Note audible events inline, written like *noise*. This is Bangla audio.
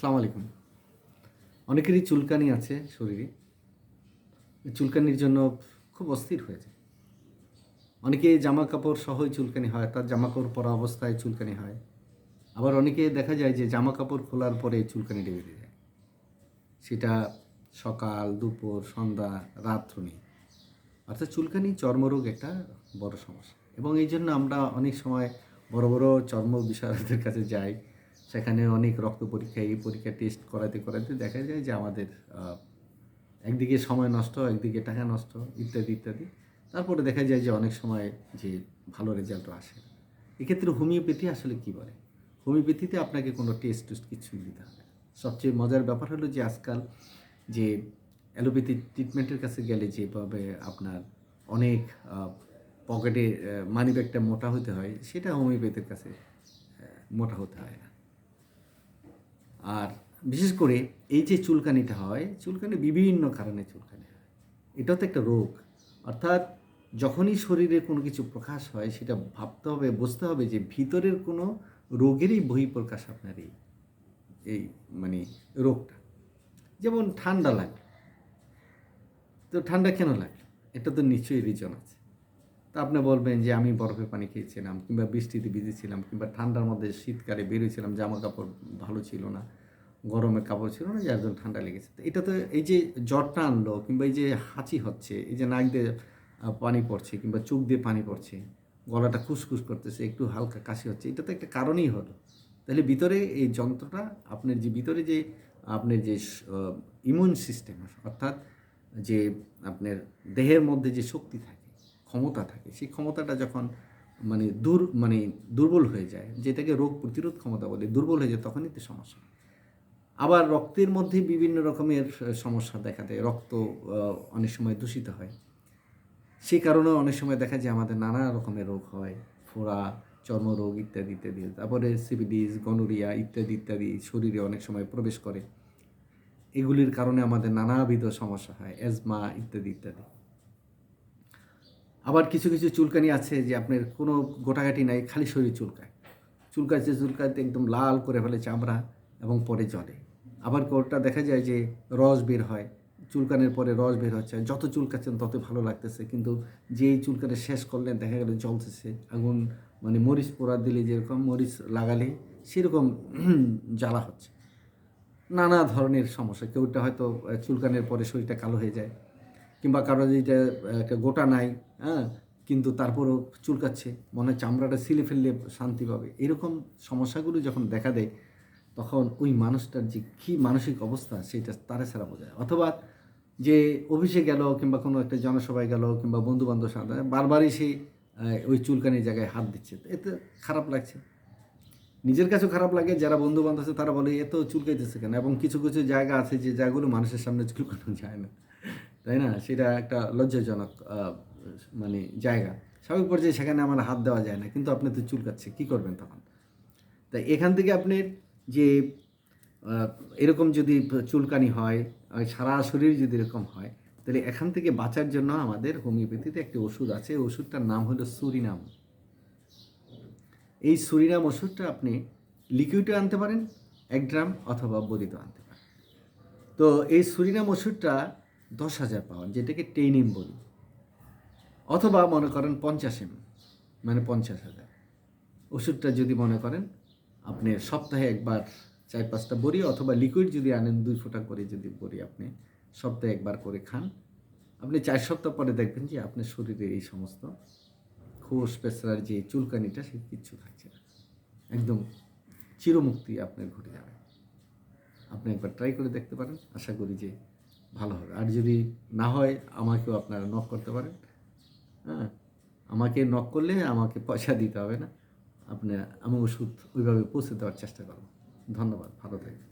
সালাম আলাইকুম। অনেকেরই চুলকানি আছে শরীরে। চুলকানির জন্য খুব অস্থির হয়ে যায়। অনেকে জামা কাপড় সহই চুলকানি হয়, তার জামা কাপড় পরা অবস্থায় চুলকানি হয়। আবার অনেকে দেখা যায় যে জামা কাপড় খোলার পরে চুলকানিটা বেরিয়ে যায়। সেটা সকাল, দুপুর, সন্ধ্যা রাত্রনি অর্থাৎ চুলকানি চর্মরোগ একটা বড় সমস্যা। এবং এই জন্য আমরা অনেক সময় বড় বড় চর্ম বিশারদের কাছে যাই। সেখানে অনেক রক্ত পরীক্ষা, এই পরীক্ষা টেস্ট করাতে করাতে দেখা যায় যে আমাদের একদিকে সময় নষ্ট, একদিকে টাকা নষ্ট, ইত্যাদি ইত্যাদি। তারপরে দেখা যায় যে অনেক সময় যে ভালো রেজাল্টও আসে এক্ষেত্রে হোমিওপ্যাথি আসলে কি বলে? হোমিওপ্যাথিতে আপনাকে কোনো টেস্ট টেস্ট কিছুই দিতে হবে। সবচেয়ে মজার ব্যাপার হলো যে আজকাল যে অ্যালোপ্যাথি ট্রিটমেন্টের কাছে গেলে যেভাবে আপনার অনেক পকেটে মানি ব্যাগটা মোটা হতে হয়, সেটা হোমিওপ্যাথির কাছে মোটা হতে হয় না। আর বিশেষ করে এই যে চুলকানিটা হয়, চুলকানি বিভিন্ন কারণে চুলকানি হয়। এটাও তো একটা রোগ। অর্থাৎ যখনই শরীরে কোনো কিছু প্রকাশ হয়, সেটা ভাবতে হবে, বুঝতে হবে যে ভিতরের কোনো রোগেরই বহিঃপ্রকাশ আপনার এই এই মানে রোগটা। যেমন ঠান্ডা লাগে। তো ঠান্ডা কেন লাগে? এটা তো নিশ্চয়ই রিজন আছে। তা আপনি বলবেন যে আমি বরফের পানি খেয়েছিলাম কিংবা বৃষ্টিতে ভিজেছিলাম কিংবা ঠান্ডার মধ্যে শীতকালে বেরিয়েছিলাম জামা কাপড় ভালো ছিল না, গরমে কাপড় ছিল না, যার জন্য ঠান্ডা লেগেছে। এটা তো এই যে জ্বরটা আনলো কিংবা এই যে হাঁচি হচ্ছে, এই যে নাক দিয়ে পানি পড়ছে কিংবা চোখ দিয়ে পানি পড়ছে, গলাটা খুসখুস করতেছে, একটু হালকা কাশি হচ্ছে, এটা তো একটা কারণেই হলো। তাহলে ভিতরে এই যন্ত্রটা, আপনার যে ভিতরে যে আপনার যে ইমিউন সিস্টেম অর্থাৎ যে আপনার দেহের মধ্যে যে শক্তি থাকে ক্ষমতা থাকে। সেই ক্ষমতাটা যখন মানে দূর মানে দুর্বল হয়ে যায়, যেটাকে রোগ প্রতিরোধ ক্ষমতা বলে, দুর্বল হয়ে যায়, তখনই তো সমস্যা। আবার রক্তের মধ্যে বিভিন্ন রকমের সমস্যা দেখা দেয়। রক্ত অনেক সময় দূষিত হয়। সেই কারণে অনেক সময় দেখা যায় আমাদের নানা রকমের রোগ হয়। ফোড়া, চর্মরোগ ইত্যাদি ইত্যাদি। তারপরে সিবিডিস গনোরিয়া ইত্যাদি ইত্যাদি শরীরে অনেক সময় প্রবেশ করে। এগুলির কারণে আমাদের নানাবিধ সমস্যা হয়। অ্যাজমা ইত্যাদি ইত্যাদি। আবার কিছু কিছু চুলকানি আছে যে আপনার কোনো গোটাগাটি নাই, খালি শরীর চুলকায়। চুলকাচ্ছে চুলকাতে একদম লাল করে ফেলে চামড়া এবং পরে জলে। আবার কোনটা দেখা যায় যে রস বের হয়, চুলকানের পরে রস বের হচ্ছে। যত চুলকাচ্ছেন তত ভালো লাগতেছে। কিন্তু যেই চুলকানে শেষ করলেন, দেখা গেল জ্বলতেছে। আগুন মানে মরিচ পোড়া দিলে যেরকম মরিচ লাগালে সেরকম *clears throat* জ্বালা হচ্ছে। নানা ধরনের সমস্যা। কেউটা হয়তো চুলকানের পরে শরীরটা কালো হয়ে যায়। কিংবা কারও একটা গোটা নাই হ্যাঁ কিন্তু তারপরও চুলকাচ্ছে, মনে হয় চামড়াটা সিলে ফেললে শান্তি পাবে। এরকম সমস্যাগুলো যখন দেখা দেয়, তখন ওই মানুষটার যে কী মানসিক অবস্থা, সেটা তারা ছাড়া বোঝায় অথবা যে অফিসে গেল কিংবা কোনো একটা জনসভায় গেল কিংবা বন্ধু বান্ধব সাথে, বারবারই সে ওই চুলকানির জায়গায় হাত দিচ্ছে। এতে খারাপ লাগছে। নিজের কাছেও খারাপ লাগে, যারা বন্ধু বান্ধব আছে তারা বলে এত চুলকাইতেছে কেন? এবং কিছু কিছু জায়গা আছে যে জায়গাগুলো মানুষের সামনে চুলকানো যায় না। তাই না? সেটা একটা লজ্জাজনক মানে জায়গা। স্বাভাবিক পর্যায়ে সেখানে আমার হাত দেওয়া যায় না, কিন্তু আপনি তো চুলকাচ্ছে, কী করবেন তখন? তাই এখান থেকে আপনি যে এরকম যদি চুলকানি হয় সারা শরীর যদি এরকম হয়, তাহলে এখান থেকে বাঁচার জন্য আমাদের হোমিওপ্যাথিতে একটি ওষুধ আছে। ওষুধটার নাম হলো সুরিনাম। এই সুরিনাম ওষুধটা আপনি লিকুইডে আনতে পারেন, এক ড্রাম অথবা বড়িতে আনতে পারেন। তো এই সুরিনাম ওষুধটা দশ হাজার পাওয়ার, যেটাকে টেইনিম বলি। অথবা মনে করেন পঞ্চাশ এম মানে পঞ্চাশ হাজার। ওষুধটা যদি মনে করেন, আপনি সপ্তাহে একবার চার পাঁচটা বড়ি, অথবা লিকুইড যদি আনেন, দুই ফোঁটা করে যদি বড়ি আপনি সপ্তাহে একবার করে খান, আপনি চার সপ্তাহ পরে দেখবেন যে আপনার শরীরে এই সমস্ত খোস পেছড়ার যে চুলকানিটা, সে কিচ্ছু থাকছে না। একদম চিরমুক্তি আপনার ঘটে যাবে। আপনি একবার ট্রাই করে দেখতে পারেন। আশা করি যে ভালো হবে। আর যদি না হয়, আমাকেও আপনারা নক করতে পারেন। হ্যাঁ? আমাকে নক করলে আমাকে পয়সা দিতে হবে না। আপনি আমি ওষুধ ওইভাবে পৌঁছে দেওয়ার চেষ্টা করব। ধন্যবাদ, ভালো থাকবেন।